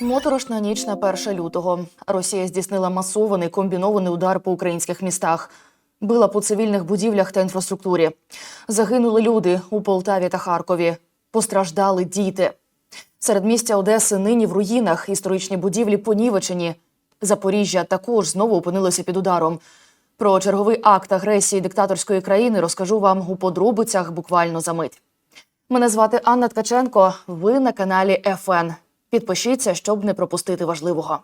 Моторошна ніч на 1 лютого. Росія здійснила масований комбінований удар по українських містах. Била по цивільних будівлях та інфраструктурі. Загинули люди у Полтаві та Харкові. Постраждали діти. Серед містя Одеси нині в руїнах історичні будівлі понівечені. Запоріжжя також знову опинилося під ударом. Про черговий акт агресії диктаторської країни розкажу вам у подробицях буквально за мить. Мене звати Анна Ткаченко. Ви на каналі ФН. Підпишіться, щоб не пропустити важливого.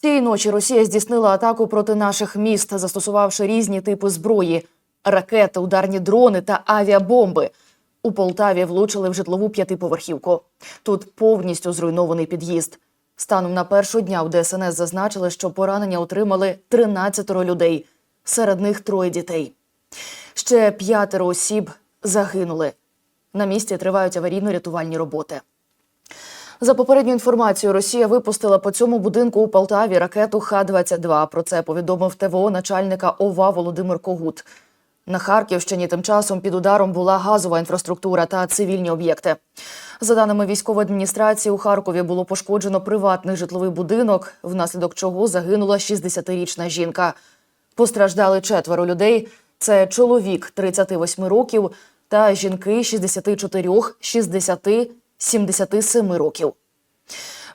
Цієї ночі Росія здійснила атаку проти наших міст, застосувавши різні типи зброї: ракети, ударні дрони та авіабомби. У Полтаві влучили в житлову п'ятиповерхівку. Тут повністю зруйнований під'їзд. Станом на першого дня у ДСНС зазначили, що поранення отримали 13 людей, серед них троє дітей. Ще п'ятеро осіб загинули. На місці тривають аварійно-рятувальні роботи. За попередню інформацією, Росія випустила по цьому будинку у Полтаві ракету Х-22. Про це повідомив ТВО начальника ОВА Володимир Когут. На Харківщині тим часом під ударом була газова інфраструктура та цивільні об'єкти. За даними військової адміністрації, у Харкові було пошкоджено приватний житловий будинок, внаслідок чого загинула 60-річна жінка. Постраждали четверо людей. Це чоловік 38 років та жінки 64, 60, 77 років.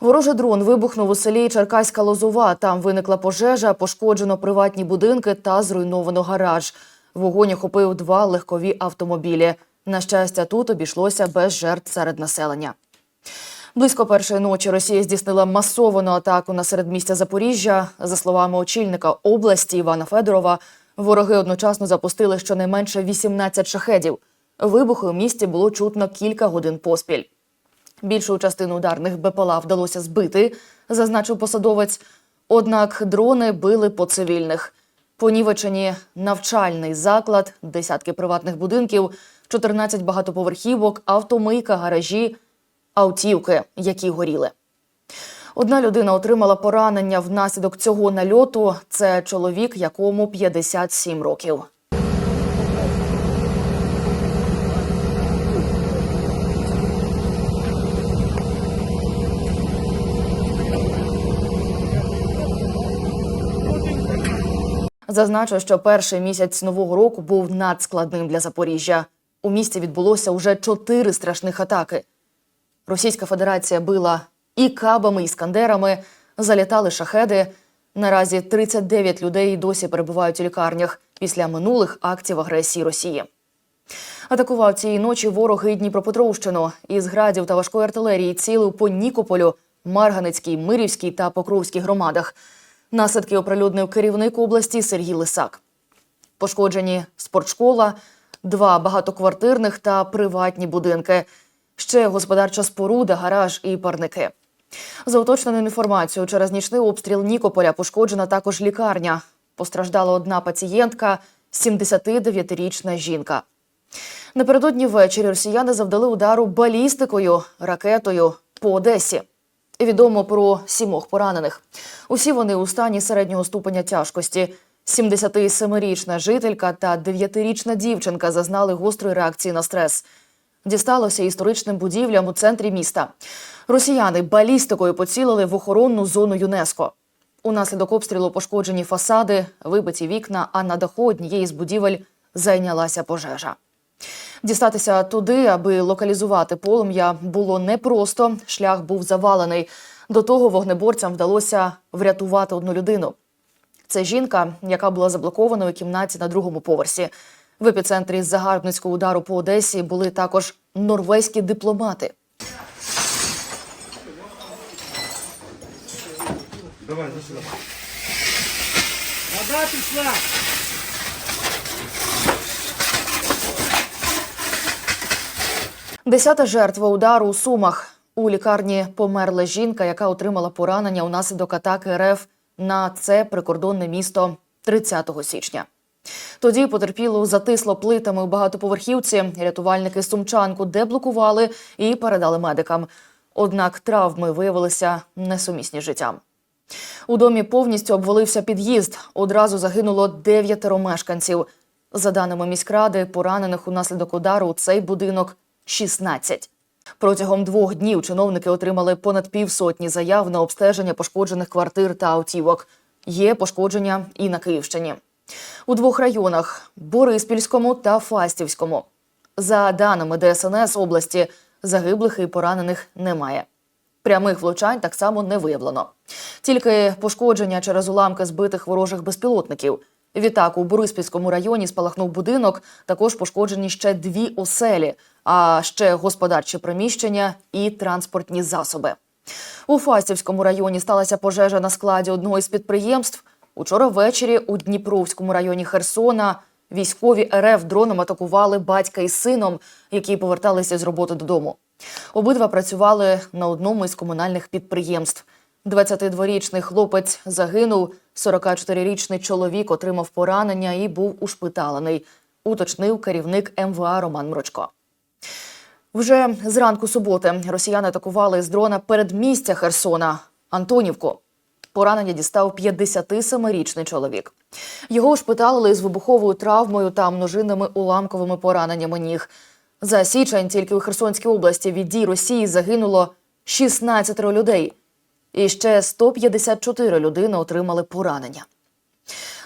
Ворожий дрон вибухнув у селі Черкаська Лозова. Там виникла пожежа, пошкоджено приватні будинки та зруйновано гараж. Вогонь охопив два легкові автомобілі. На щастя, тут обійшлося без жертв серед населення. Близько першої ночі Росія здійснила масовану атаку на середмістя Запоріжжя. За словами очільника області Івана Федорова, вороги одночасно запустили щонайменше 18 шахедів. Вибухи у місті було чутно кілька годин поспіль. Більшу частину ударних БПЛА вдалося збити, зазначив посадовець. Однак дрони били по цивільних. Понівечені навчальний заклад, десятки приватних будинків, 14 багатоповерхівок, автомийка, гаражі, автівки, які горіли. Одна людина отримала поранення внаслідок цього нальоту. Це чоловік, якому 57 років. Зазначу, що перший місяць нового року був надскладним для Запоріжжя. У місті відбулося уже чотири страшних атаки. Російська Федерація била і кабами, і іскандерами, залітали шахеди. Наразі 39 людей досі перебувають у лікарнях після минулих актів агресії Росії. Атакував цієї ночі ворог і Дніпропетровщину. Із градів та важкої артилерії цілив по Нікополю, Марганецькій, Мирівській та Покровській громадах. Наслідки оприлюднив керівник області Сергій Лисак. Пошкоджені спортшкола, два багатоквартирних та приватні будинки, ще господарча споруда, гараж і парники. За уточненою інформацією, через нічний обстріл Нікополя пошкоджена також лікарня. Постраждала одна пацієнтка, 79-річна жінка. Напередодні ввечері росіяни завдали удару балістикою, ракетою по Одесі. Відомо про сімох поранених. Усі вони у стані середнього ступеня тяжкості. 77-річна жителька та 9-річна дівчинка зазнали гострої реакції на стрес. Дісталося історичним будівлям у центрі міста. Росіяни балістикою поцілили в охоронну зону ЮНЕСКО. Унаслідок обстрілу пошкоджені фасади, вибиті вікна, а на даху однієї з будівель зайнялася пожежа. Дістатися туди, аби локалізувати полум'я, було непросто. Шлях був завалений. До того вогнеборцям вдалося врятувати одну людину. Це жінка, яка була заблокована у кімнаті на другому поверсі. В епіцентрі загарбницького удару по Одесі були також норвезькі дипломати. Давай, за. Вода пішла. Десята жертва удару у Сумах. У лікарні померла жінка, яка отримала поранення унаслідок атаки РФ на це прикордонне місто 30 січня. Тоді потерпілу затисло плитами у багатоповерхівці. Рятувальники сумчанку деблокували і передали медикам. Однак травми виявилися несумісні з життям. У домі повністю обвалився під'їзд. Одразу загинуло дев'ятеро мешканців. За даними міськради, поранених унаслідок удару у цей будинок 16. Протягом двох днів чиновники отримали понад півсотні заяв на обстеження пошкоджених квартир та автівок. Є пошкодження і на Київщині. У двох районах Бориспільському та Фастівському. За даними ДСНС області, загиблих і поранених немає. Прямих влучань так само не виявлено. Тільки пошкодження через уламки збитих ворожих безпілотників. Відтак у Бориспільському районі спалахнув будинок, також пошкоджені ще дві оселі, а ще господарчі приміщення і транспортні засоби. У Фастівському районі сталася пожежа на складі одного із підприємств. Учора ввечері у Дніпровському районі Херсона військові РФ дроном атакували батька із сином, які поверталися з роботи додому. Обидва працювали на одному із комунальних підприємств. 22-річний хлопець загинув, 44-річний чоловік отримав поранення і був ушпиталений, уточнив керівник МВА Роман Мрочко. Вже зранку суботи росіяни атакували з дрона передмістя Херсона Антонівку. Поранення дістав 57-річний чоловік. Його ушпиталили з вибуховою травмою та множинними уламковими пораненнями ніг. За січень тільки у Херсонській області від дій Росії загинуло 16 людей, і ще 154 людини отримали поранення.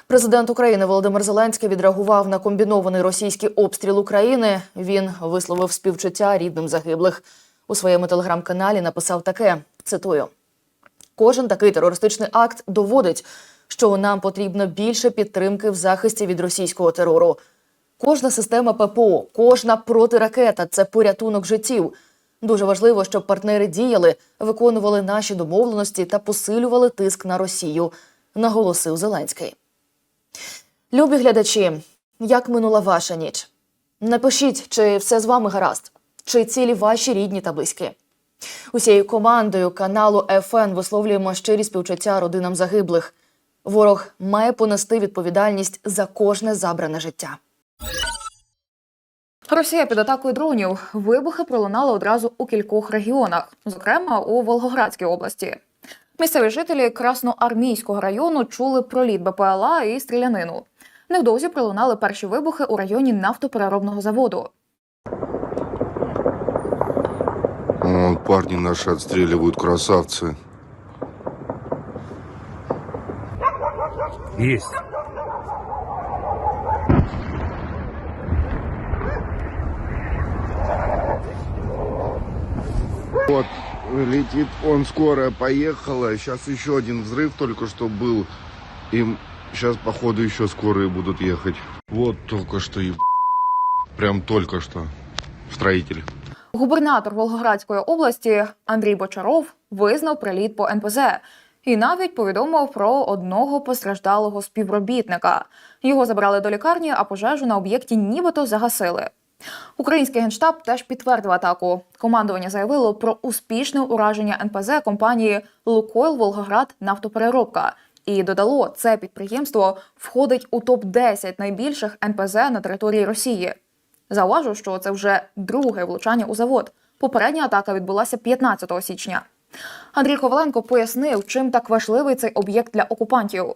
Президент України Володимир Зеленський відреагував на комбінований російський обстріл України. Він висловив співчуття рідним загиблих. У своєму телеграм-каналі написав таке: цитую: Кожен такий терористичний акт доводить, що нам потрібно більше підтримки в захисті від російського терору. Кожна система ППО, кожна протиракета це порятунок життів. Дуже важливо, щоб партнери діяли, виконували наші домовленості та посилювали тиск на Росію, наголосив Зеленський. Любі глядачі, як минула ваша ніч? Напишіть, чи все з вами гаразд, чи цілі ваші рідні та близькі. Усією командою каналу ФН висловлюємо щирі співчуття родинам загиблих. Ворог має понести відповідальність за кожне забране життя. Росія під атакою дронів вибухи пролунали одразу у кількох регіонах, зокрема у Волгоградській області. Місцеві жителі Красноармійського району чули проліт БПЛА і стрілянину. Невдовзі пролунали перші вибухи у районі нафтопереробного заводу. Вон парни наши отстреливают, красавцы. Есть. Вот, летит он, скорая поехала. Сейчас еще один взрыв только что был. Им сейчас, походу, еще скорые будут ехать. Вот только что и прям только что строитель. Губернатор Волгоградської області Андрій Бочаров визнав приліт по НПЗ і навіть повідомив про одного постраждалого співробітника. Його забрали до лікарні, а пожежу на об'єкті нібито загасили. Український генштаб теж підтвердив атаку. Командування заявило про успішне ураження НПЗ компанії Лукойл Волгоград Нафтопереробка і додало, це підприємство входить у топ 10 найбільших НПЗ на території Росії. Зауважу, що це вже друге влучання у завод. Попередня атака відбулася 15 січня. Андрій Коваленко пояснив, чим так важливий цей об'єкт для окупантів.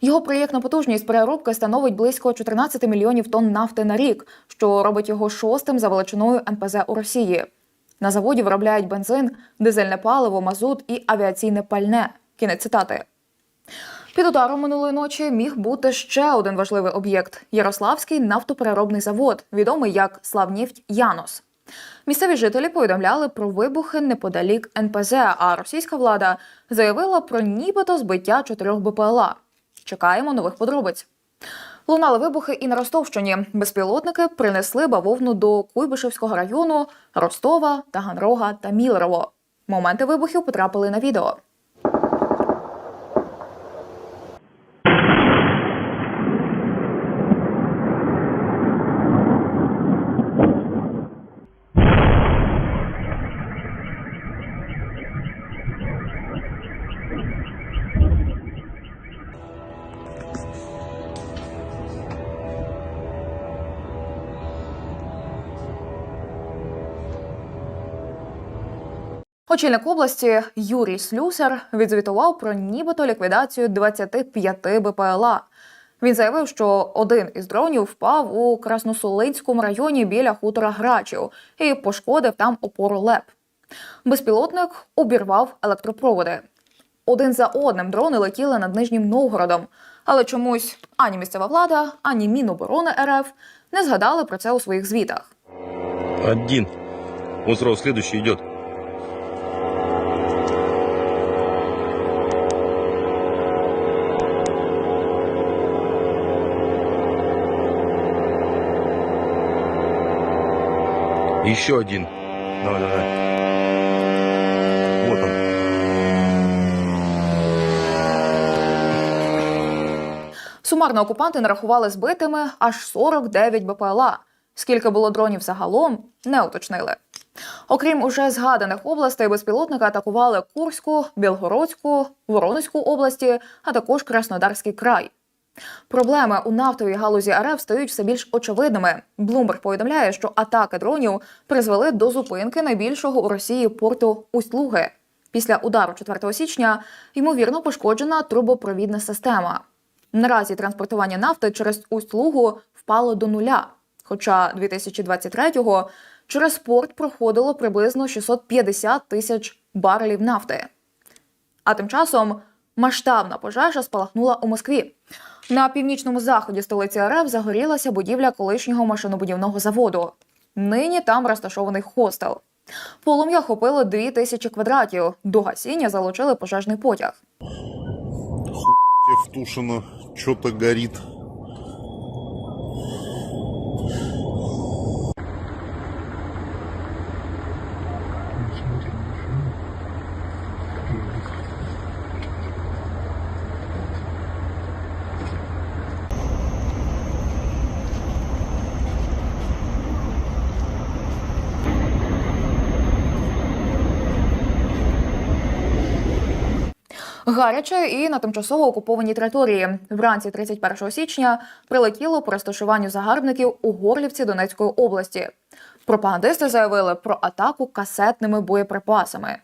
Його проєктна потужність переробки становить близько 14 мільйонів тонн нафти на рік, що робить його шостим за величиною НПЗ у Росії. На заводі виробляють бензин, дизельне паливо, мазут і авіаційне пальне. Кінець цитати. Під ударом минулої ночі міг бути ще один важливий об'єкт Ярославський нафтопереробний завод, відомий як Славнефть Янос. Місцеві жителі повідомляли про вибухи неподалік НПЗ, а російська влада заявила про нібито збиття чотирьох БПЛА. Чекаємо нових подробиць. Лунали вибухи і на Ростовщині. Безпілотники принесли бавовну до Куйбишевського району, Ростова, Таганрога та Мілерово. Моменти вибухів потрапили на відео. Очільник області Юрій Слюсар відзвітував про нібито ліквідацію 25 БПЛА. Він заявив, що один із дронів впав у Красносолинському районі біля хутора Грачів і пошкодив там опору ЛЕП. Безпілотник обірвав електропроводи. Один за одним дрони летіли над Нижнім Новгородом, але чомусь ані місцева влада, ані Міноборони РФ не згадали про це у своїх звітах. Один. Вот сразу следующий идет. Еще один. Давай, давай. Вот он. Сумарно окупанти нарахували збитими аж 49 БПЛА. Скільки було дронів загалом, не уточнили. Окрім уже згаданих областей, безпілотники атакували Курську, Білгородську, Воронезьку області, а також Краснодарський край. Проблеми у нафтовій галузі РФ стають все більш очевидними. Блумберг повідомляє, що атаки дронів призвели до зупинки найбільшого у Росії порту Усть-Луги. Після удару 4 січня ймовірно пошкоджена трубопровідна система. Наразі транспортування нафти через Усть-Лугу впало до нуля. Хоча 2023-го через порт проходило приблизно 650 тисяч барелів нафти. А тим часом масштабна пожежа спалахнула у Москві. На північному заході столиці РФ загорілася будівля колишнього машинобудівного заводу. Нині там розташований хостел. Полум'я хопило 2 тисячі квадратів. До гасіння залучили пожежний потяг. Втушено, що то горит. Гаряче і на тимчасово окупованій території. Вранці 31 січня прилетіло по розташуванню загарбників у Горлівці Донецької області. Пропагандисти заявили про атаку касетними боєприпасами.